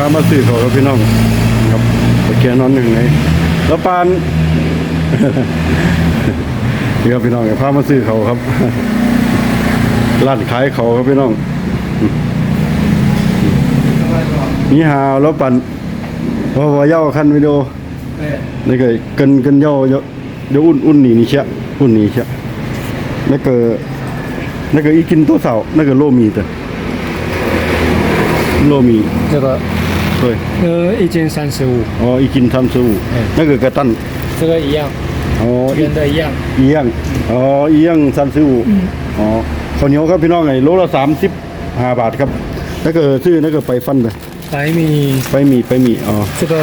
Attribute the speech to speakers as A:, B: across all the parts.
A: พามาซื้อเขาครับพี่น้องครับตะเคียนอนหนึ่งเลยแล้วปานนี่ครับพี่น้องพามาซื้อเขาครับร้านขายเขาครับพี่น้องนี่ฮาแล้วปันเพราะว่าเย้าขั้นวิดีโอนี่ก็เกินกินเย่าเยอะอุ่นอุ่นหนีนี่เชียอุ่นหนีเชียนั่นก็นั่นก็อีกินตัวเสานั่นก็โลมีแต่โลมี
B: แล้ก็
A: 对
B: 呃一斤三十五，
A: อ๋ออีกินทำสูนั่นก็กระตัน
B: 这个一样，
A: อ๋ออี
B: 圆的一样，
A: เอียงอ๋อเอียงซันซิวอ๋อข้าวเหนียวครับพี่น้องไงโลละสามสิบห้าบาทครับนั่นก็ซื้อนั่นก็ไปฟันเลย
B: 白米
A: ไปมีไปมีอ๋อ
B: 这个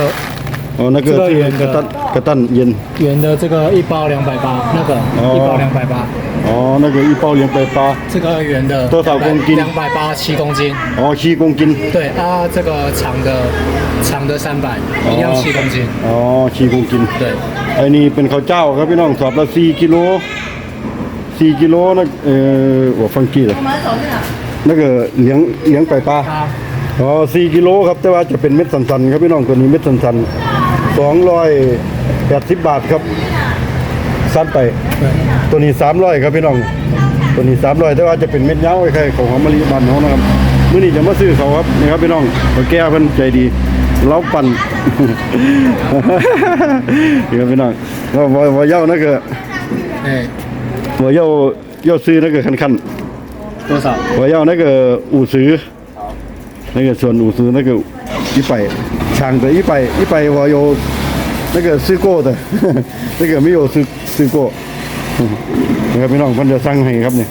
A: อ๋อนั่นก็
B: 这个
A: ซื้อ
B: 圆
A: กระตัน
B: 的
A: กระตันเย็น
B: 圆的这个一包两百八，那个
A: 哦
B: 一包两百八，
A: อ๋อนั่นก็อีเป้าเลี้ยงไปปลา
B: 这个圆的
A: 多少公斤
B: 两百八七公斤，
A: อ๋อชีกงกิน
B: 对啊，这个长的长的三百，一样七公斤，
A: อ๋อชีกงกิน
B: 对，
A: ไอ้นี่เป็นข้าวเจ้าครับพี่น้องสอบละสี่กิโลสี่กิโลนะเอ่อว่าฟังกี้เลยนั่นก็เลี้ยงเลี้ยงไปปลา
B: 啊，
A: อ๋อสี่กิโลครับแต่ว่าจะเป็นเม็ดสันๆครับพี่น้องตัวนี้เม็ดสันๆสองร้อยแปดสิบบาทครับ สั้นไป
B: 对，
A: ตัวนี้สามร้อยครับพี่น้อง ตัวนี้สามร้อยแต่ว่าจะเป็นเม็ดเย้าไอ้ไข่ของหอมมะลิบานเขานะครับมื้อนี้จะมาซื้อเขาครับนี่ครับพี่น้องเขาแก้เพิ่นใจดีเราปั่น นี่ครับพี่น้องว่าว่าว่าเย้านั่นก็
B: 哎，
A: ว่าเย้าเย้าซื้อนั่นก็คัน
B: 多少？
A: ๆว่าเย้านั่นก็อู่ซื้อนั่นก็ส่วนอู่ซื้อนั่นก็อีไปช่างแต่อีไปอีไป ว่าโยนั่นก็ซื้อโก้แต่นั่นก็ไม่โยซื้อซื้อโก้นะครับพี่น้องเพิ่นจะสั่งให้ครับเนี่ย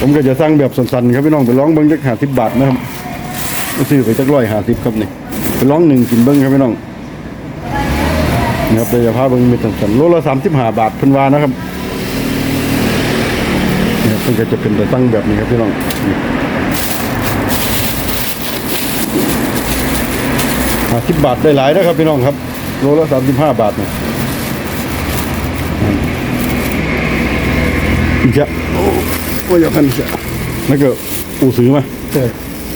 A: ผมก็จะสั่งแบบสั้นๆครับพี่น้องไปร้องเบิ้งจักหาสิบบาทนะครับซื้อไปจักร้อยหาสิบครับเนี่ยไปร้องหนึ่งกินเบิ้งครับพี่น้องนะครับเดี๋ยวจะพาเบิ้งเม็ดสั้นๆโลละสามสิบห้าบาทเพิ่นว่านะครับเนี่ยเพิ่นก็จะเป็นแต่สั่งแบบนี้ครับพี่น้องห้าสิบบาทได้หลายนะครับพี่น้องครับ โลละสามสิบห้าบาทเนี่ยอีกอะโอ้ยอย่างนั้นอีกอะนั่นก็อูซื้อมา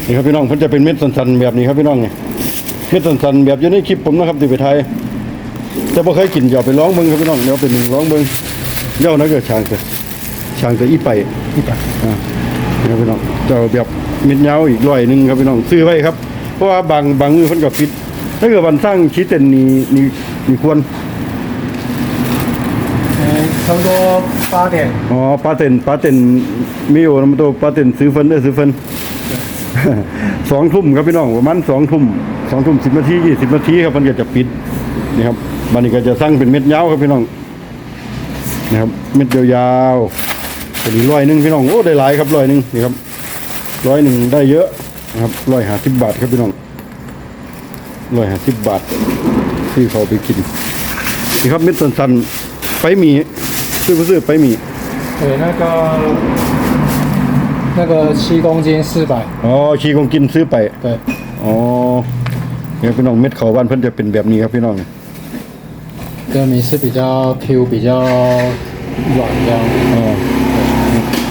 A: นี่ครับพี่น้องมันจะเป็นเม็ดสันๆแบบนี้ครับพี่น้องเนี่ยเม็ดสันๆแบบอยู่ในคลิปผมนะครับที่ไปไทยจะไพอเคยกินอย่าไปร้องเบิ้งครับพี่น้องเดี๋ยวเป็นร้องเบิ้งเดี๋ยวนั่นก็ช่างแต่ช่างแต่อีไป
B: อีไป
A: อ่าครับพี่น้องจะแบบเม็ดเงาอีกร้อยหนึ่งครับพี่น้องซื้อไว้ครับ เพราะว่าบางบางมือเพิ่นก็ปิด ถ้าเกิดวันสร้างชี้เต็นนี่นี่นี่ควร
B: เขาโดปลาต็น
A: อ๋อปาเต็นปาเต็นมีอยู่นะมันตัวปาเต็นซื้อฟันได้ซื้อฟันสองทุ่มครับพี่น้องประมาณสองทุ่มสองทุ่มสิบนาทียี่สิบนาทีครับมันก็จะปิดนี่ครับบันนี้ก็จะสร้างเป็นเม็ดยาวครับพี่น้องนะครับเม็ดยาวๆเป็นร้อยหนึ่งพี่น้องโอ้ได้หลายครับร้อยหนึ่งนี่ครับร้อยหนึ่งได้เยอะนะครับร้อยหาสิบบาทครับพี่น้อง ร้อยห้าสิบบาทที่เขาไปกินนี่ครับเม็ดสันๆไปหมีซื้อไปซื้อไปหมี
B: 对，那个那个七公斤四百，
A: อ๋อชีคงกินซื้อไป
B: 对，
A: อ๋อเนี่ยพี่น้องเม็ดเขาบ้านเพิ่นจะเป็นแบบนี้ครับพี่น้อง
B: 这个米是比较 Q，比较软这样。
A: อ๋อ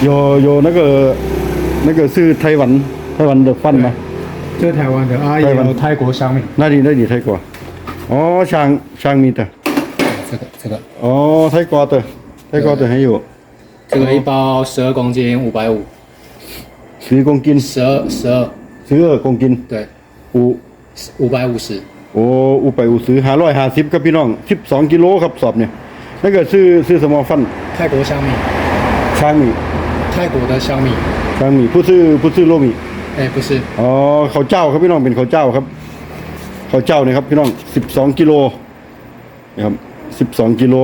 A: โยโย那个那个是ไต้หวันไต้หวัน的饭吗
B: 这是台湾的啊，
A: 台湾
B: 也有泰国香米，
A: น่าดีน่าดีไทยกว่าอ๋อช่างช่างมีแต่
B: 这个这个
A: อ๋อไทยกว่าแต่ไทยกว่าแต่ให้อยู่
B: 这个一包十二公斤五百五，
A: ซื้อกงกิน
B: 十二十二，
A: ซื้อกงกิน
B: 对，
A: อู
B: 五百五十，
A: โอ้อูไปอูซื้อ550ครับพี่น้อง12กิโลครับสอบเนี่ยนั่นก็ซื้อซื้อสมอฟัน
B: 泰国香米，
A: ช่างมี
B: 泰国的香米，
A: ช่างมีผู้ซื้อผู้ซื้อโลมี
B: แต่ไปซื
A: ออ๋อเขาเจ้าครับพี่น้องเป็นเขาเจ้าครับเขาเจ้าเนี่ยครับพี่น้องสิบสองกิโลนะครับสิบสองกิโล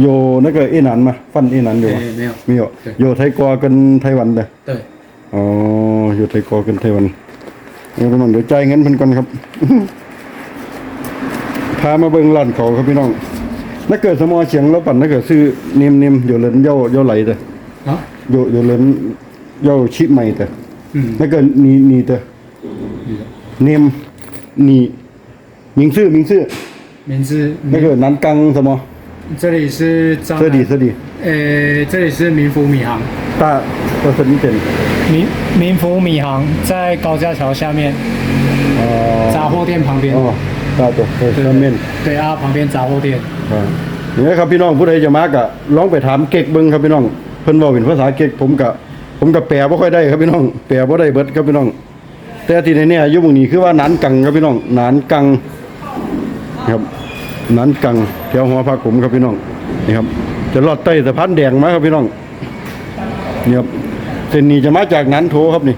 A: โยนั่นก็เอ็นันมาฟันเอ็นันอยู่ไม่
B: เอาไม่
A: เอาโยไทยกอกันไต้วันเล
B: ย
A: อ๋อโยไทยกอกันไต้วันเดี๋ยวน้องเดี๋ยวใจเงินเพิ่นก่อนครับพามาเบิ่งร้านเขาครับพี่น้องนักเกิดสมอเฉียงแล้วปั่นนักเกิดซื้อเนียมเนียมโยเลินเย่าย่าไหลเล
B: ย
A: โยโยเลิน เย่าชิใหม่เด้อ
B: 嗯，
A: 那个你你的念你名字名字
B: 名字，
A: 那个南港什么？
B: 这里是张
A: 这里这里
B: 呃，这里是民福米行，
A: ตาตัวสนิทเต็น
B: 民民福米行在高架桥下面
A: อ๋อ
B: 杂货店旁边
A: อ๋อตาตัวตัวเมน
B: 对啊旁边杂货店
A: นี่นะครับพี่น้องผู้ใดจะมากะลองไปถามเก๊กเบิ้งครับพี่น้องเพิ่นเว้าเป็นภาษาเก๊กผมกะ ผมกะแปลบ่ค่อยได้ครับพี่น้องแปลบ่ได้เบิดครับพี่น้อง แต่ที่แน่ๆอยู่หมู่นี้คือว่าหนานกังครับพี่น้องหนานกังครับหนานกังแถวหัวพักผมครับพี่น้องนี่ครับ จะลอดใต้สะพานแดงมาครับพี่น้องนี่ครับเส้นนี้จะมาจากหนันโถครับนี่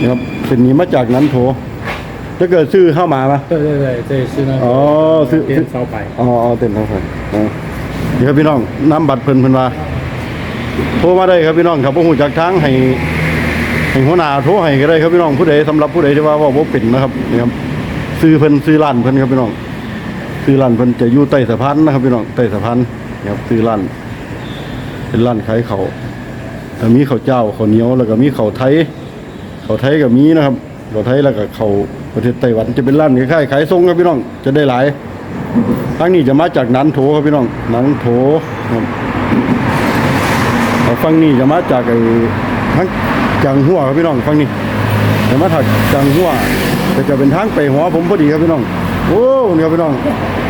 A: นี่ครับเส้นนี้มาจากหนันโถถ้าเกิดซื้อเข้ามาปะ
B: 对对对这里是那
A: อ๋อซื้อ
B: 店招牌
A: อ๋ออ๋อเต็มเท่าไหร่อ๋อนี่ครับพี่น้องน้ำบัตรเพิ่นเพิ่นว่า โทรมาได้ครับพี่น้องครับบ่ฮู้จักทางให้ให้หัวหน้าโทรให้ก็ได้ครับพี่น้องผู้ใดสำหรับผู้ใดที่ว่าว่าบ่เป็นนะครับนี่ครับซื้อเพิ่นซื้อร้านเพิ่นครับพี่น้องซื้อร้านเพิ่นจะอยู่ใต้สะพานนะครับพี่น้องใต้สะพานนี่ครับซื้อร้านเป็นร้านขายเขาแต่มีข้าวเจ้าข้าวเหนียวแล้วก็มีข้าวไทยข้าวไทยก็มีนะครับข้าวไทยแล้วก็ข้าวประเทศไต้หวันจะเป็นร้านคล้ายๆขายส่งครับพี่น้องจะได้หลายทางนี้จะมาจากนันโถครับพี่น้องนันโถครับ เอาฝั่งนี้จะมาจากไอ้ทางจังหัวครับพี่น้องฝั่งนี้จะมาถักจังหัวแต่จะเป็นทางไปหัวผมพอดีครับพี่น้องโอ้นี่ครับพี่น้อง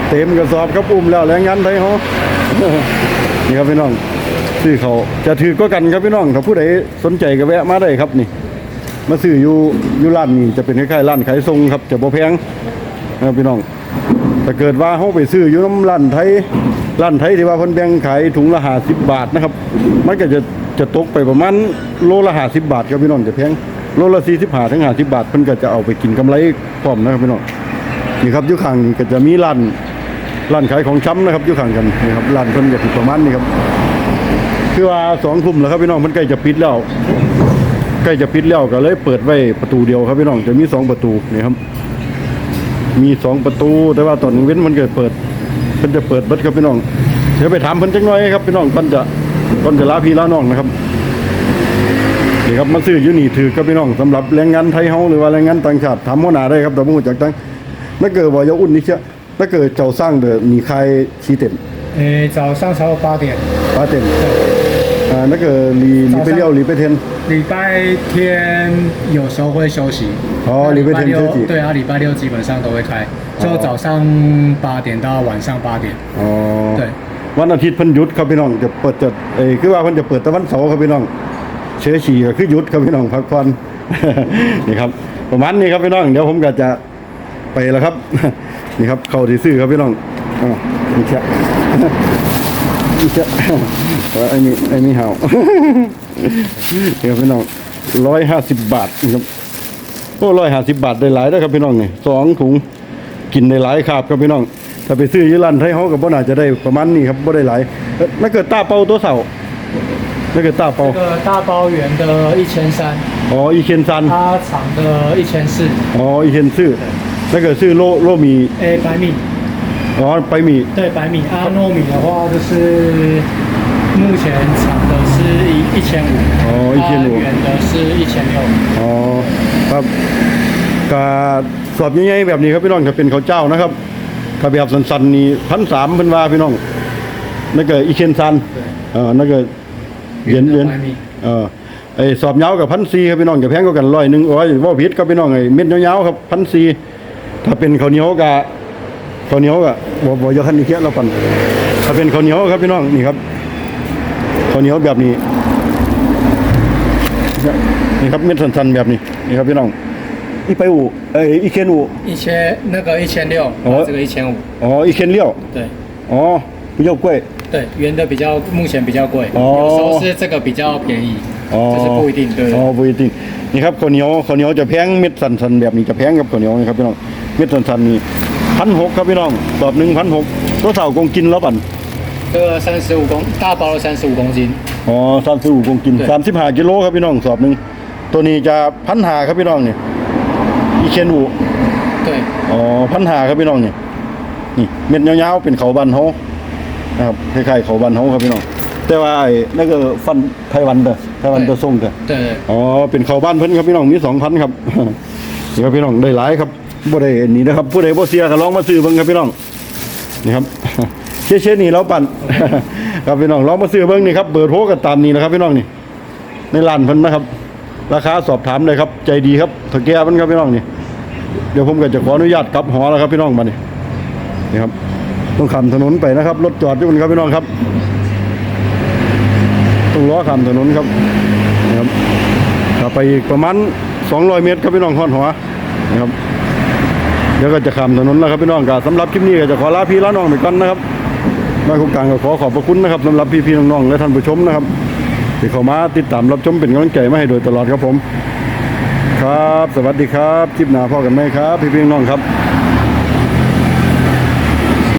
A: เต็มกระสอบครับอุ้มแล้วแรงงานไทยเขานี่ครับพี่น้องซื้อเขาจะถือก็กันครับพี่น้องถ้าผู้ใดสนใจก็แวะมาได้ครับนี่ มาซื้ออยู่อยู่ร้านนี้จะเป็นคล้ายๆร้านขายทรงครับจะบ่แพงนะพี่น้อง ถ้าเกิดว่าเฮาไปซื้ออยู่น้ำร้านไทยร้านไทยที่ว่าเพิ่นแบ่งขายถุงละ50บบาทนะครับ มันก็จะจะตกไปประมาณโลละ50บบาทครับพี่น้องจะแพงโลละ45ถึง50บาทเพิ่นก็จะเอาไปกินกำไรพร้อมนะครับพี่น้องนี่ครับยู่ข้างนี้ก็จะมีร้านร้านขายของช้ำนะครับยู่ข้างกันนี่ครับร้านเพิ่นก็สิประมาณนี้ครับคือว่า2ทุ่มแล้วครับพี่น้องมันใกล้จะปิดแล้วใกล้จะปิดแล้วก็เลยเปิดไว้ประตูเดียวครับพี่น้องจะมีสองประตูนี่ครับ มีสองประตู แต่ว่าตอนเว้นมันเกิดเปิดมันจะเปิดเบิดครับพี่น้องเดี๋ยวไปถามเพิ่นจังหน่อยครับพี่น้องเพิ่นจะเพิ่นจะลาพี่ลาน้องนะครับนี่ครับมาซื้อยูนี่ถือครับพี่น้องสำหรับแรงงานไทยเฮาหรือว่าแรงงานต่างชาติถามหัวหนาได้ครับแต่บ่ฮู้จากตั้งนักเกิดว่ายาอุ่นนี่เชียนักเกิดเจ้าสร้างเด้อมีใครชี้เต็ม
B: เออเจ้าส
A: ร้างเช้าปลาเต็มปลาเต็ม วลีไปเทน
B: 礼拜天有时候会休息
A: 哦
B: 那
A: 礼拜天休息
B: 六对啊礼拜六基本上都会开就早上八点到晚上八点
A: อ๋อ
B: 对
A: วันอาทิตย์เพิ่นหยุดครับพี่น้องจะเปิดจะเอ้ยคือว่าเพิ่นจะเปิดแต่วันเสาร์ครับพี่น้อง เชื้อฉี่ก็คือหยุดครับพี่น้องพักผ่อน นี่ครับ ประมาณนี้ครับพี่น้อง เดี๋ยวผมก็จะไปแล้วครับ นี่ครับเข้าที่ซื้อครับพี่น้องอ๋อนี่เชีย นี่เชีย เออไอ้นี่ไอ้นี่เห่า นี่ครับพี่น้องร้อยห้าสิบบาทนี่ครับโอ้ร้อยห้าสิบบาทได้หลายนะครับพี่น้องนี่สองถุงกินได้หลายครับครับพี่น้อง ถ้าไปซื้ออยี่ร้านไทยเฮากับบ่น่าจะได้ประมาณนี้ครับบ่ได้หลายเอ้ยนั่นเกิดตาเป่าตัวเสานั่นเกิดตาเป่า
B: 这个大包圆的一千三，
A: อ๋ออีเคนซัน
B: 它长的一千四，
A: อ๋ออีเคนซื้อถ้าเกิดซื้อโลโลมี
B: 诶，白米，
A: อ๋อไปมี
B: 对，白米。啊，糯米的话就是目前长的是一一千五，
A: 哦1500
B: 啊圆的是一千六。
A: อ๋อครับกาสอบใหญ่ๆแบบนี้ครับพี่น้องจะเป็นข้าวเจ้านะครับถ้าแบบสันๆนี่พันสามเพิ่นว่าพี่น้องนั่นก็อีเคนซันเออนั่นก็เหรียญเหรียญ
B: 白米，
A: เออไอ้สอบยาวกับพันซีครับพี่น้องจะแพงกว่ากันร้อยหนึ่งร้อยว่าผิดครับพี่น้องไอ้เม็ดยาวๆครับพันซีถ้าเป็นข้าวเหนียวกับ ข้าวเหนียวกับบ่บ่อยาคันนี้เคียเราปั่นถ้าเป็นข้าวเหนียวครับพี่น้องนี่ครับข้าวเหนียวแบบนี้นี่ครับเม็ดสันๆแบบนี้นี่ครับพี่น้องอีไปอูเอ้ยอีเคนอู
B: 一千那个一千六，
A: 哦
B: 这个一千五。
A: อ๋ออีเคนเลี้ยว
B: 对
A: อ๋อพี่เจ้ากล้วย
B: 对，圆的比较目前比较贵，
A: 哦
B: 有时候是这个比较便宜，
A: อ๋อ
B: 这是不一定，对。
A: อ๋อบุยติงนี่ครับข้าวเหนียวข้าวเหนียวจะแพงเม็ดสันๆแบบนี้จะแพงกับข้าวเหนียวนี่ครับพี่น้องเม็ดสันๆนี่ พันหกครับพี่น้องตอบหนึ่งพันหกตัวเสาคงกินแล้วปั่น
B: 这个三十五公大包的三十五公斤，
A: อ๋อสามสิบคงกิน
B: 对
A: สามสิบห้ากิโลครับพี่น้องสอบหนึ่งตัวนี้จะพันหาครับพี่น้องนี่อีเชนอู
B: 对，
A: อ๋อพันหาครับพี่น้องนี่นี่เม็ดยาวๆเป็นเขาบันเฮานะครับคล้ายๆเขาบันเฮาครับพี่น้องแต่ว่าไอ้นั่นก็ฟันไต้หวันเด้อไต้หวันเด้อส่งเด้อ
B: 对对，
A: อ๋อ เป็นข้าวบ้านเพิ่นครับพี่น้อง มีสองพันครับ นี่ครับพี่น้อง ได้หลายครับ บ่ได้อันนี้นะครับผู้ใดบ่เสียก็ลองมาซื้อเบิ่งครับพี่น้องนี่ครับเช่ๆนี่เราปั่นครับพี่น้องลองมาซื้อเบิ่งนี่ครับเบอร์โทรก็ตามนี้นะครับพี่น้องนี่ ในร้านเพิ่นนะครับ ราคาสอบถามเลยครับ ใจดีครับถ้าแก่มันครับพี่น้องนี่เดี๋ยวผมก็จะขออนุญาตกลับหอแล้วครับพี่น้องมานี่นี่ครับต้องขับถนนไปนะครับรถจอดอยู่บนครับพี่น้องครับต้องล้อข้ามถนนครับนะครับขับไปอีกประมาณ200 เมตรครับพี่น้องฮอดหัวนะครับ เดี๋ยวก็จะข้ามถนนแล้วครับพี่น้องก็สำหรับคลิปนี้ก็จะขอลาพี่ลาน้องไปก่อนนะครับมาคุกกางก็ขอขอบพระคุณนะครับสำหรับพี่ๆน้องๆและท่านผู้ชมนะครับที่เข้ามาติดตามรับชมเป็นกำลังใจมาให้โดยตลอดครับผม ครับ สวัสดีครับคลิปหน้าพ่อกันไหมครับ พี่ๆน้องครับ